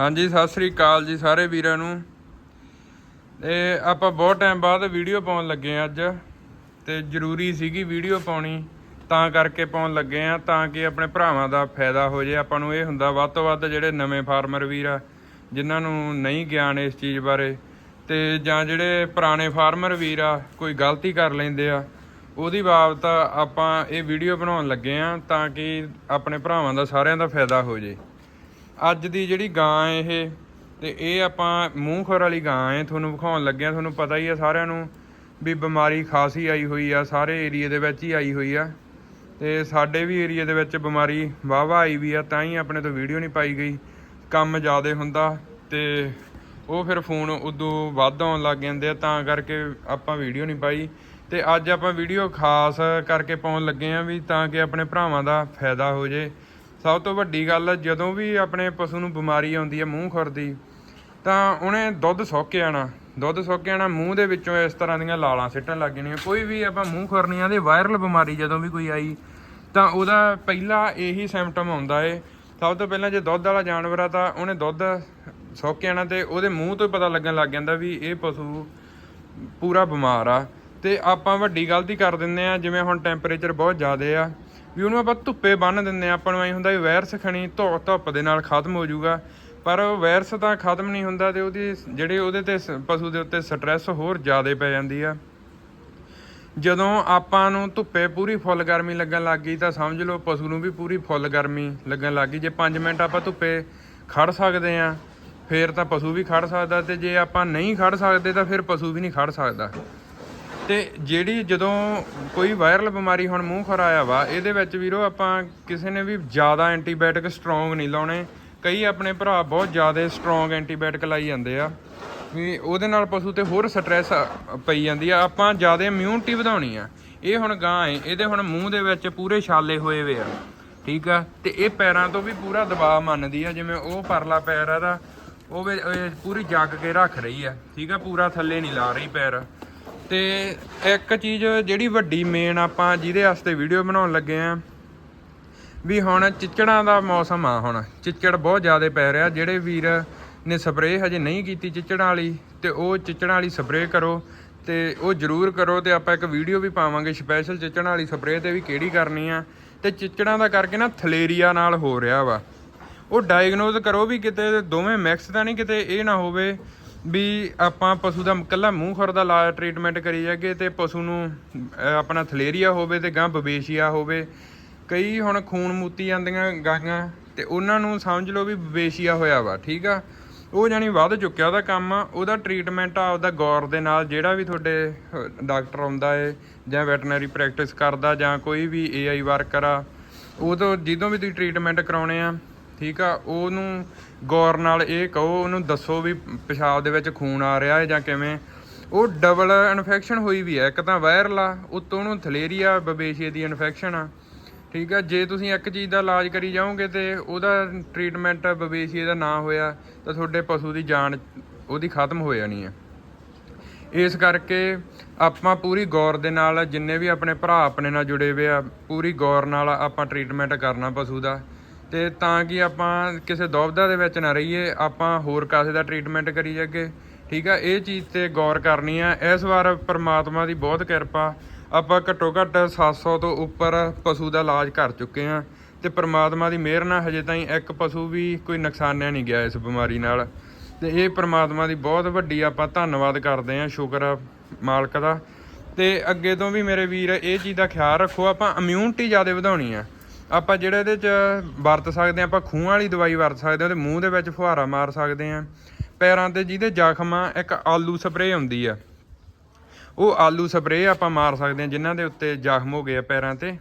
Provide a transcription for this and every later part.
ਹਾਂਜੀ, ਸਤਿ ਸ੍ਰੀ ਅਕਾਲ ਜੀ ਸਾਰੇ ਵੀਰਾਂ ਨੂੰ। ਤੇ ਆਪਾਂ ਬਹੁਤ ਟਾਈਮ ਬਾਅਦ ਵੀਡੀਓ ਪਾਉਣ ਲੱਗੇ ਆ ਅੱਜ। ਤੇ ਜ਼ਰੂਰੀ ਸੀਗੀ ਵੀਡੀਓ ਪਾਉਣੀ, ਤਾਂ ਕਰਕੇ ਪਾਉਣ ਲੱਗੇ ਆ ਤਾਂ ਕਿ ਆਪਣੇ ਭਰਾਵਾਂ ਦਾ ਫਾਇਦਾ ਹੋ ਜੇ। ਆਪਾਂ ਨੂੰ ਇਹ ਹੁੰਦਾ, ਵੱਧ ਤੋਂ ਵੱਧ ਜਿਹੜੇ ਨਵੇਂ ਫਾਰਮਰ ਵੀਰ ਆ, ਜਿਨ੍ਹਾਂ ਨੂੰ ਨਹੀਂ ਗਿਆਨ ਇਸ ਚੀਜ਼ ਬਾਰੇ, ਤੇ ਜਾਂ ਜਿਹੜੇ ਪੁਰਾਣੇ ਫਾਰਮਰ ਵੀਰ ਆ, ਕੋਈ ਗਲਤੀ ਕਰ ਲੈਂਦੇ ਆ, ਉਹਦੀ ਬਾਬਤ ਆਪਾਂ ਇਹ ਵੀਡੀਓ ਬਣਾਉਣ ਲੱਗੇ ਆ ਤਾਂ ਕਿ ਆਪਣੇ ਭਰਾਵਾਂ ਦਾ ਸਾਰਿਆਂ ਦਾ ਫਾਇਦਾ ਹੋ ਜੇ। ਅੱਜ ਦੀ ਜਿਹੜੀ ਗਾਂ ਹੈ ਇਹ, ਤੇ ਇਹ ਆਪਾਂ ਮੂੰਹ ਖੋਰ ਵਾਲੀ ਗਾਂ ਹੈ ਤੁਹਾਨੂੰ ਵਿਖਾਉਣ ਲੱਗਿਆ ਤੁਹਾਨੂੰ ਪਤਾ ਹੀ ਆ ਸਾਰਿਆਂ ਨੂੰ ਵੀ ਬਿਮਾਰੀ ਖਾਸੀ ਆਈ ਹੋਈ ਆ, ਸਾਰੇ ਏਰੀਏ ਦੇ ਵਿੱਚ ਹੀ ਆਈ ਹੋਈ ਆ। ਤੇ ਸਾਡੇ ਵੀ ਏਰੀਏ ਦੇ ਵਿੱਚ ਬਿਮਾਰੀ ਵਾਹਵਾ ਆਈ ਵੀ ਆ, ਤਾਂ ਹੀ ਆਪਣੇ ਤੋਂ ਵੀਡੀਓ ਨਹੀਂ ਪਾਈ ਗਈ। ਕੰਮ ਜ਼ਿਆਦਾ ਹੁੰਦਾ ਤੇ ਉਹ ਫਿਰ ਫੋਨ ਉਦੋਂ ਵੱਧ ਆਉਣ ਲੱਗ ਜਾਂਦੇ ਆ, ਤਾਂ ਕਰਕੇ ਆਪਾਂ ਵੀਡੀਓ ਨਹੀਂ ਪਾਈ। ਤੇ ਅੱਜ ਆਪਾਂ ਵੀਡੀਓ ਖਾਸ ਕਰਕੇ ਪਾਉਣ ਲੱਗੇ ਆ ਵੀ ਤਾਂ ਕਿ ਆਪਣੇ ਭਰਾਵਾਂ ਦਾ ਫਾਇਦਾ ਹੋ ਜੇ। ਸਭ ਤੋਂ ਵੱਡੀ ਗੱਲ, ਜਦੋਂ ਵੀ ਆਪਣੇ ਪਸ਼ੂ ਨੂੰ ਬਿਮਾਰੀ ਆਉਂਦੀ ਹੈ, ਮੂੰਹ ਖੁਰ ਦੀ ਤਾਂ ਉਹਨੇ ਦੁੱਧ ਸੁੱਕ ਜਾਣਾ। ਦੁੱਧ ਸੁੱਕ ਜਾਣਾ, ਮੂੰਹ ਦੇ ਵਿੱਚੋਂ ਇਸ ਤਰ੍ਹਾਂ ਦੀਆਂ ਲਾਲਾਂ ਸਿੱਟਣ ਲੱਗ ਜਾਣੀਆਂ। ਕੋਈ ਵੀ ਆਪਾਂ ਮੂੰਹ ਖੁਰਨੀਆਂ ਦੇ ਵਾਇਰਲ ਬਿਮਾਰੀ ਜਦੋਂ ਵੀ ਕੋਈ ਆਈ, ਤਾਂ ਉਹਦਾ ਪਹਿਲਾ ਇਹੀ ਸਿੰਪਟਮ ਆਉਂਦਾ ਏ। ਸਭ ਤੋਂ ਪਹਿਲਾਂ ਜੇ ਦੁੱਧ ਵਾਲਾ ਜਾਨਵਰ ਆ, ਤਾਂ ਉਹਨੇ ਦੁੱਧ ਸੁੱਕ ਜਾਣਾ ਤੇ ਉਹਦੇ ਮੂੰਹ ਤੋਂ ਹੀ ਪਤਾ ਲੱਗਣ ਲੱਗ ਜਾਂਦਾ ਵੀ ਇਹ ਪਸ਼ੂ ਪੂਰਾ ਬਿਮਾਰ ਆ। ਤੇ ਆਪਾਂ ਵੱਡੀ ਗਲਤੀ ਕਰ ਦਿੰਦੇ ਆ, ਜਿਵੇਂ ਹੁਣ ਟੈਂਪਰੇਚਰ ਬਹੁਤ ਜ਼ਿਆਦਾ ਆ ਵੀ ਉਹਨੂੰ ਆਪਾਂ ਧੁੱਪੇ ਬੰਨ ਦਿੰਦੇ ਆ ਆਪਾਂ ਨੂੰ ਐਂ ਹੁੰਦਾ ਵੀ ਵਾਇਰਸ ਖਣੀ ਧੁ ਧੁੱਪ ਦੇ ਨਾਲ ਖਤਮ ਹੋ ਜਾਊਗਾ। ਪਰ ਉਹ ਵਾਇਰਸ ਤਾਂ ਖਤਮ ਨਹੀਂ ਹੁੰਦਾ ਤੇ ਉਹਦੀ ਜਿਹੜੇ ਉਹਦੇ ਤੇ ਸ- ਪਸ਼ੂ ਦੇ ਉੱਤੇ ਸਟ੍ਰੈਸ ਹੋਰ ਜ਼ਿਆਦਾ ਪੈ ਜਾਂਦੀ ਆ। ਜਦੋਂ ਆਪਾਂ ਨੂੰ ਧੁੱਪੇ ਪੂਰੀ ਫੁੱਲ ਗਰਮੀ ਲੱਗਣ ਲੱਗ ਗਈ ਤਾਂ ਸਮਝ ਲਓ ਪਸ਼ੂ ਨੂੰ ਵੀ ਪੂਰੀ ਫੁੱਲ ਗਰਮੀ ਲੱਗਣ ਲੱਗ ਗਈ। ਜੇ 5 ਮਿੰਟ ਆਪਾਂ ਧੁੱਪੇ ਖੜ ਸਕਦੇ ਆ ਫੇਰ ਤਾਂ ਪਸ਼ੂ ਵੀ ਖੜ ਸਕਦਾ ਤੇ ਜੇ ਆਪਾਂ ਨਹੀਂ ਖੜ ਸਕਦੇ ਤਾਂ ਫਿਰ ਪਸ਼ੂ ਵੀ ਨਹੀਂ ਖੜ ਸਕਦਾ। ਤੇ ਜਿਹੜੀ ਜਦੋਂ ਕੋਈ ਵਾਇਰਲ ਬਿਮਾਰੀ ਹੁਣ ਮੂੰਹ ਖਰ ਵਾ, ਇਹਦੇ ਵਿੱਚ ਵੀਰੋ ਆਪਾਂ ਕਿਸੇ ਨੇ ਵੀ ਜ਼ਿਆਦਾ ਐਂਟੀਬਾਇਓਟਿਕ ਸਟਰੋਂਗ ਨਹੀਂ ਲਾਉਣੇ। ਕਈ ਆਪਣੇ ਭਰਾ ਬਹੁਤ ਜ਼ਿਆਦਾ ਸਟਰੋਂਗ ਐਂਟੀਬਾਇਓਟਿਕ ਲਾਈ ਜਾਂਦੇ ਆ। ਵੀ ਉਹਦੇ ਨਾਲ ਪਸ਼ੂ ਤੇ ਹੋਰ ਸਟ੍ਰੈਸ ਪਈ ਜਾਂਦੀ ਆ। ਆਪਾਂ ਜ਼ਿਆਦਾ ਇਮਿਊਨਿਟੀ ਵਧਾਉਣੀ ਆ। ਇਹ ਹੁਣ ਗਾਂ ਏ ਇਹਦੇ ਹੁਣ ਮੂੰਹ ਦੇ ਵਿੱਚ ਪੂਰੇ ਛਾਲੇ ਹੋਏ ਵੇ ਆ। ਠੀਕ ਆ? ਤੇ ਇਹ ਪੈਰਾਂ ਤੋਂ ਵੀ ਪੂਰਾ ਦਬਾਅ ਮੰਨਦੀ ਆ, ਜਿਵੇਂ ਉਹ ਪਰਲਾ ਪੈਰ ਆ ਦਾ ਉਹ ਪੂਰੀ ਜੱਗ ਕੇ ਰੱਖ ਰਹੀ ਆ। ਠੀਕ ਆ? ਪੂਰਾ ਥੱਲੇ ਨਹੀਂ ਲਾ ਰਹੀ ਪੈਰ। ਤੇ ਇੱਕ ਚੀਜ਼ ਜਿਹੜੀ ਵੱਡੀ ਮੇਨ ਆਪਾਂ ਜਿਹਦੇ ਵਾਸਤੇ ਵੀਡੀਓ ਬਣਾਉਣ ਲੱਗੇ ਆ, ਵੀ ਹੁਣ ਚਿੱਚੜਾਂ ਦਾ ਮੌਸਮ ਆ ਹੁਣ। ਚਿੱਚੜ ਬਹੁਤ ਜ਼ਿਆਦਾ ਪੈ ਰਿਹਾ। ਜਿਹੜੇ ਵੀਰ ਨੇ ਸਪਰੇਅ ਹਜੇ ਨਹੀਂ ਕੀਤੀ ਚਿੱਚੜਾਂ ਵਾਲੀ, ਤੇ ਉਹ ਚਿੱਚੜਾਂ ਵਾਲੀ ਸਪਰੇਅ ਕਰੋ ਤੇ ਉਹ ਜ਼ਰੂਰ ਕਰੋ ਤੇ ਆਪਾਂ ਇੱਕ ਵੀਡੀਓ ਵੀ ਪਾਵਾਂਗੇ ਸਪੈਸ਼ਲ ਚਿੱਚੜਾਂ ਵਾਲੀ ਸਪਰੇਅ ਤੇ ਵੀ ਕਿਹੜੀ ਕਰਨੀ ਆ। ਤੇ ਚਿੱਚੜਾਂ ਦਾ ਕਰਕੇ ਨਾ ਥਲੇਰੀਆ ਨਾਲ ਹੋ ਰਿਹਾ ਵਾ। ਉਹ ਡਾਇਗਨੋਜ਼ ਕਰੋ ਵੀ ਕਿਤੇ ਦੋਵੇਂ ਮਿਕਸ ਤਾਂ ਨਹੀਂ ਕਿਤੇ ਇਹ ਨਾ ਹੋਵੇ ਵੀ ਆਪਾਂ ਪਸ਼ੂ ਦਾ ਇਕੱਲਾ ਮੂੰਹ ਖੁਰ ਦਾ ਲਾ ਟ੍ਰੀਟਮੈਂਟ ਕਰੀ ਜਾਗੇ ਤੇ ਪਸ਼ੂ ਨੂੰ ਆਪਣਾ ਥਲੇਰੀਆ ਹੋਵੇ ਤੇ ਗਾਂ ਬਵੇਸ਼ੀਆ ਹੋਵੇ। ਕਈ ਹੁਣ ਖੂਨ ਮੂਤੀ ਜਾਂਦੀਆਂ ਗਾਂਆਂ ਤੇ ਉਹਨਾਂ ਨੂੰ ਸਮਝ ਲਓ ਵੀ ਬਵੇਸ਼ੀਆ ਹੋਇਆ ਵਾ, ਠੀਕ ਆ? ਉਹ ਜਾਨੀ ਵੱਧ ਚੁੱਕਿਆ ਉਹਦਾ ਕੰਮ, ਉਹਦਾ ਟ੍ਰੀਟਮੈਂਟ ਆ, ਉਹਦਾ ਗੌਰ ਦੇ ਨਾਲ ਜਿਹੜਾ ਵੀ ਤੁਹਾਡੇ ਡਾਕਟਰ ਆਉਂਦਾ ਏ ਜਾਂ ਵੈਟਰਨਰੀ ਪ੍ਰੈਕਟਿਸ ਕਰਦਾ ਜਾਂ ਕੋਈ ਵੀ ਏਆਈ ਵਰਕਰ ਆ, ਉਹ ਤੋਂ ਜਦੋਂ ਵੀ ਤੁਸੀਂ ਟ੍ਰੀਟਮੈਂਟ ਕਰਾਉਣੇ ਆ ਠੀਕ ਆ, ਉਹਨੂੰ ਗੌਰ ਨਾਲ ਇਹ ਕਹੋ, ਉਹਨੂੰ ਦੱਸੋ ਵੀ ਪਿਸ਼ਾਬ ਦੇ ਵਿੱਚ ਖੂਨ ਆ ਰਿਹਾ ਹੈ ਜਾਂ ਕਿਵੇਂ। ਉਹ ਡਬਲ ਇਨਫੈਕਸ਼ਨ ਹੋਈ ਵੀ ਹੈ, ਇੱਕ ਤਾਂ ਵਾਇਰਲ ਆ, ਉਤੋਂ ਉਹਨੂੰ ਥਲੇਰੀਆ ਬਵੇਸ਼ੀਏ ਦੀ ਇਨਫੈਕਸ਼ਨ ਆ। ਠੀਕ ਆ, ਜੇ ਤੁਸੀਂ ਇੱਕ ਚੀਜ਼ ਦਾ ਇਲਾਜ ਕਰੀ ਜਾਓਗੇ ਤੇ ਉਹਦਾ ਟ੍ਰੀਟਮੈਂਟ ਬਵੇਸ਼ੀਏ ਦਾ ਨਾ ਹੋਇਆ, ਤਾਂ ਤੁਹਾਡੇ ਪਸ਼ੂ ਦੀ ਜਾਨ ਉਹਦੀ ਖਤਮ ਹੋ ਜਾਣੀ ਹੈ ਇਸ ਕਰਕੇ ਆਪਾਂ ਪੂਰੀ ਗੌਰ ਦੇ ਨਾਲ, ਜਿੰਨੇ ਵੀ ਆਪਣੇ ਭਰਾ ਆਪਣੇ ਨਾਲ ਜੁੜੇ ਹੋਏ ਆ, ਪੂਰੀ ਗੌਰ ਨਾਲ ਆਪਾਂ ਟ੍ਰੀਟਮੈਂਟ ਕਰਨਾ ਪਸ਼ੂ ਦਾ। ਤੇ ਤਾਂ ਕਿ ਆਪਾਂ ਕਿਸੇ ਦੁਬਦਾ ਦੇ ਵਿੱਚ ਨਾ ਰਹੀਏ, ਆਪਾਂ ਹੋਰ ਕਾਸੇ ਦਾ ਟ੍ਰੀਟਮੈਂਟ ਕਰੀ ਜਾਗੇ ਠੀਕ ਆ, ਇਹ ਚੀਜ਼ ਤੇ ਗੌਰ ਕਰਨੀ ਆ। ਇਸ ਵਾਰ ਪਰਮਾਤਮਾ ਦੀ ਬਹੁਤ ਕਿਰਪਾ, ਆਪਾਂ ਘੱਟੋ ਘੱਟ 700 ਤੋਂ ਉੱਪਰ ਪਸ਼ੂ ਦਾ ਇਲਾਜ ਕਰ ਚੁੱਕੇ ਆ। ਤੇ ਪਰਮਾਤਮਾ ਦੀ ਮਿਹਰ ਨਾਲ ਹਜੇ ਤਾਈਂ ਇੱਕ ਪਸ਼ੂ ਵੀ ਕੋਈ ਨੁਕਸਾਨਿਆ ਨਹੀਂ ਗਿਆ ਇਸ ਬਿਮਾਰੀ ਨਾਲ। ਤੇ ਇਹ ਪਰਮਾਤਮਾ ਦੀ ਬਹੁਤ ਵੱਡੀ ਆਪਾਂ ਧੰਨਵਾਦ ਕਰਦੇ ਆਂ, ਸ਼ੁਕਰ ਆ ਮਾਲਕ ਦਾ। ਤੇ ਅੱਗੇ ਤੋਂ ਵੀ ਮੇਰੇ ਵੀਰ, ਇਹ ਚੀਜ਼ ਦਾ ਖਿਆਲ ਰੱਖੋ, ਆਪਾਂ ਇਮਿਊਨਿਟੀ ਜ਼ਿਆਦਾ ਵਧਾਉਣੀ ਆ। ਆਪਾਂ ਜਿਹੜੇ ਇਹਦੇ ਚ ਵਰਤ ਸਕਦੇ ਆ ਆਪਾਂ ਖੂਹਾਂ ਵਾਲੀ ਦਵਾਈ ਵਰਤ ਸਕਦੇ ਆ ਉਹਦੇ ਮੂੰਹ ਦੇ ਵਿੱਚ ਫੁਹਾਰਾ ਮਾਰ ਸਕਦੇ ਆ ਪੈਰਾਂ ਤੇ ਜਿਹਦੇ ਜ਼ਖਮ ਆ ਇੱਕ ਆਲੂ ਸਪਰੇਅ ਹੁੰਦੀ ਆ। ਉਹ ਆਲੂ ਸਪਰੇਅ ਆਪਾਂ ਮਾਰ ਸਕਦੇ ਆ ਜਿਨ੍ਹਾਂ ਦੇ ਉੱਤੇ ਜ਼ਖਮ ਹੋ ਗਏ ਆ ਪੈਰਾਂ ਤੇ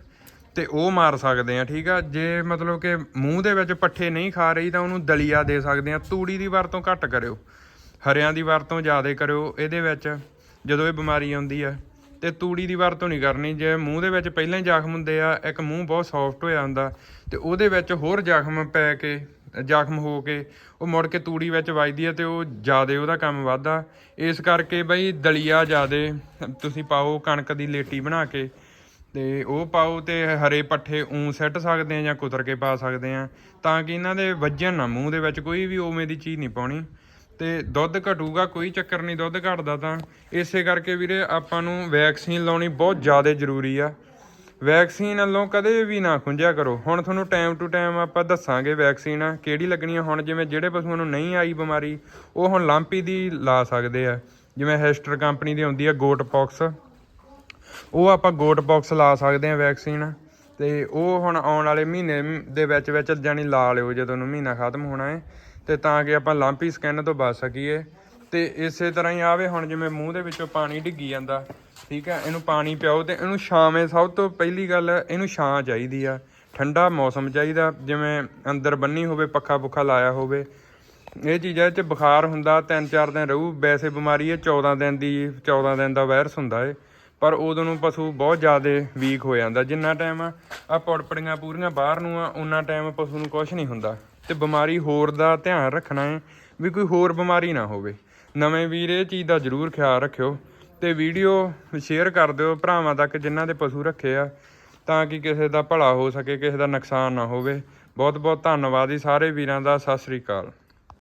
ਤੇ ਉਹ ਮਾਰ ਸਕਦੇ ਆ ਠੀਕ ਆ? ਜੇ ਮਤਲਬ ਕਿ ਮੂੰਹ ਦੇ ਵਿੱਚ ਪੱਠੇ ਨਹੀਂ ਖਾ ਰਹੀ, ਤਾਂ ਉਹਨੂੰ ਦਲੀਆ ਦੇ ਸਕਦੇ ਆ ਤੂੜੀ ਦੀ ਵਰਤੋਂ ਘੱਟ ਕਰਿਓ। ਹਰਿਆਂ ਦੀ ਵਰਤੋਂ ਜ਼ਿਆਦਾ ਕਰਿਓ। ਇਹਦੇ ਵਿੱਚ ਜਦੋਂ ਇਹ ਬਿਮਾਰੀ ਆਉਂਦੀ ਆ ਤੇ ਤੂੜੀ ਦੀ ਵਰਤੋਂ ਨਹੀਂ ਕਰਨੀ। ਜੇ ਮੂੰਹ ਦੇ ਵਿੱਚ ਪਹਿਲਾਂ ਹੀ ਜ਼ਖਮ ਹੁੰਦੇ ਆ, ਇੱਕ ਮੂੰਹ ਬਹੁਤ ਸੌਫਟ ਹੋਇਆ ਹੁੰਦਾ, ਤੇ ਉਹਦੇ ਵਿੱਚ ਹੋਰ ਜ਼ਖਮ ਪੈ ਕੇ, ਜ਼ਖਮ ਹੋ ਕੇ ਉਹ ਮੁੜ ਕੇ ਤੂੜੀ ਵਿੱਚ ਵੱਜਦੀ ਹੈ ਤੇ ਉਹ ਜਿਆਦੇ ਉਹਦਾ ਕੰਮ ਵੱਧਦਾ। ਇਸ ਕਰਕੇ ਬਈ ਦਲੀਆ ਜਿਆਦੇ ਤੁਸੀਂ ਪਾਓ, ਕਣਕ ਦੀ ਲੇਟੀ ਬਣਾ ਕੇ ਤੇ ਉਹ ਪਾਓ ਤੇ ਹਰੇ ਪੱਠੇ ਉਂ ਸੱਟ ਸਕਦੇ ਆ ਜਾਂ ਕੁਤਰ ਕੇ ਪਾ ਸਕਦੇ ਆ, ਤਾਂ ਕਿ ਇਹਨਾਂ ਦੇ ਵੱਜਣ ਨਾ ਮੂੰਹ ਦੇ ਵਿੱਚ, ਕੋਈ ਵੀ ਉਵੇਂ ਦੀ ਚੀਜ਼ ਨਹੀਂ ਪਾਉਣੀ। ਤੇ ਦੁੱਧ ਘਟੂਗਾ, ਕੋਈ ਚੱਕਰ ਨਹੀਂ, ਦੁੱਧ ਘਟਦਾ ਤਾਂ। ਇਸੇ ਕਰਕੇ ਵੀਰੇ ਆਪਾਂ ਨੂੰ ਵੈਕਸੀਨ ਲਾਉਣੀ ਬਹੁਤ ਜ਼ਿਆਦਾ ਜ਼ਰੂਰੀ ਆ। ਵੈਕਸੀਨ ਵੱਲੋਂ ਕਦੇ ਵੀ ਨਾ ਖੁੰਝਿਆ ਕਰੋ। ਹੁਣ ਤੁਹਾਨੂੰ ਟਾਈਮ ਟੂ ਟਾਈਮ ਆਪਾਂ ਦੱਸਾਂਗੇ ਵੈਕਸੀਨ ਕਿਹੜੀ ਲੱਗਣੀ ਆ ਹੁਣ ਜਿਵੇਂ ਜਿਹੜੇ ਪਸ਼ੂਆਂ ਨੂੰ ਨਹੀਂ ਆਈ ਬਿਮਾਰੀ, ਉਹ ਹੁਣ ਲਾਂਪੀ ਦੀ ਲਾ ਸਕਦੇ ਆ। ਜਿਵੇਂ ਹੈਸਟਰ ਕੰਪਨੀ ਦੀ ਹੁੰਦੀ ਆ ਗੋਟ ਪੌਕਸ ਉਹ ਆਪਾਂ ਗੋਟ ਬਾਕਸ ਲਾ ਸਕਦੇ ਆ ਵੈਕਸੀਨ। ਤੇ ਉਹ ਹੁਣ ਆਉਣ ਵਾਲੇ ਮਹੀਨੇ ਦੇ ਵਿੱਚ ਵਿੱਚ ਜਾਨੀ ਲਾ ਲਿਓ ਜਦੋਂ ਨੂੰ ਮਹੀਨਾ ਖਤਮ ਹੋਣਾ ਹੈ ਤੇ ਤਾਂ ਕਿ ਆਪਾਂ ਲਾਂਪੀ ਸਕਿਨ ਤੋਂ ਬਚ ਸਕੀਏ। ਤੇ ਇਸੇ ਤਰ੍ਹਾਂ ਹੀ ਆਵੇ ਹੁਣ ਜਿਵੇਂ ਮੂੰਹ ਦੇ ਵਿੱਚੋਂ ਪਾਣੀ ਡਿੱਗੀ ਜਾਂਦਾ, ਠੀਕ ਹੈ ਇਹਨੂੰ ਪਾਣੀ ਪਿਆਓ ਤੇ ਇਹਨੂੰ ਛਾਵੇਂ ਸਭ ਤੋਂ ਪਹਿਲੀ ਗੱਲ ਇਹਨੂੰ ਛਾਂ ਚਾਹੀਦੀ ਆ। ਠੰਡਾ ਮੌਸਮ ਚਾਹੀਦਾ, ਜਿਵੇਂ ਅੰਦਰ ਬੰਨੀ ਹੋਵੇ, ਪੱਖਾ ਪੁੱਖਾ ਲਾਇਆ ਹੋਵੇ। ਇਹ ਚੀਜ਼ਾਂ 'ਚ ਬੁਖਾਰ ਹੁੰਦਾ 3-4 ਦਿਨ ਰਹੂ। ਵੈਸੇ ਬਿਮਾਰੀ ਇਹ 14 ਦਿਨ ਦੀ 14 ਦਿਨ ਦਾ ਵਾਇਰਸ ਹੁੰਦਾ ਏ। ਪਰ ਉਦੋਂ ਨੂੰ ਪਸ਼ੂ ਬਹੁਤ ਜ਼ਿਆਦਾ ਵੀਕ ਹੋ ਜਾਂਦਾ। ਜਿੰਨਾ ਟਾਈਮ ਆ ਪੜਪੜੀਆਂ ਪੂਰੀਆਂ ਬਾਹਰ ਨੂੰ ਆ, ਉਨਾ ਟਾਈਮ ਪਸ਼ੂ ਨੂੰ ਕੁਝ ਨਹੀਂ ਹੁੰਦਾ। ਤੇ ਬਿਮਾਰੀ ਹੋਰ ਦਾ ਧਿਆਨ ਰੱਖਣਾ ਹੈ ਵੀ ਕੋਈ ਹੋਰ ਬਿਮਾਰੀ ਨਾ ਹੋਵੇ। ਨਵੇਂ ਵੀਰ ਇਹ ਚੀਜ਼ ਦਾ ਜ਼ਰੂਰ ਖਿਆਲ ਰੱਖਿਓ ਤੇ ਵੀਡੀਓ ਸ਼ੇਅਰ ਕਰ ਦਿਓ ਭਰਾਵਾਂ ਤੱਕ ਜਿਨ੍ਹਾਂ ਦੇ ਪਸ਼ੂ ਰੱਖੇ ਆ, ਤਾਂ ਕਿ ਕਿਸੇ ਦਾ ਭਲਾ ਹੋ ਸਕੇ, ਕਿਸੇ ਦਾ ਨੁਕਸਾਨ ਨਾ ਹੋਵੇ। ਬਹੁਤ ਬਹੁਤ ਧੰਨਵਾਦ ਜੀ, ਸਾਰੇ ਵੀਰਾਂ ਦਾ ਸਤਿ ਸ੍ਰੀ ਅਕਾਲ।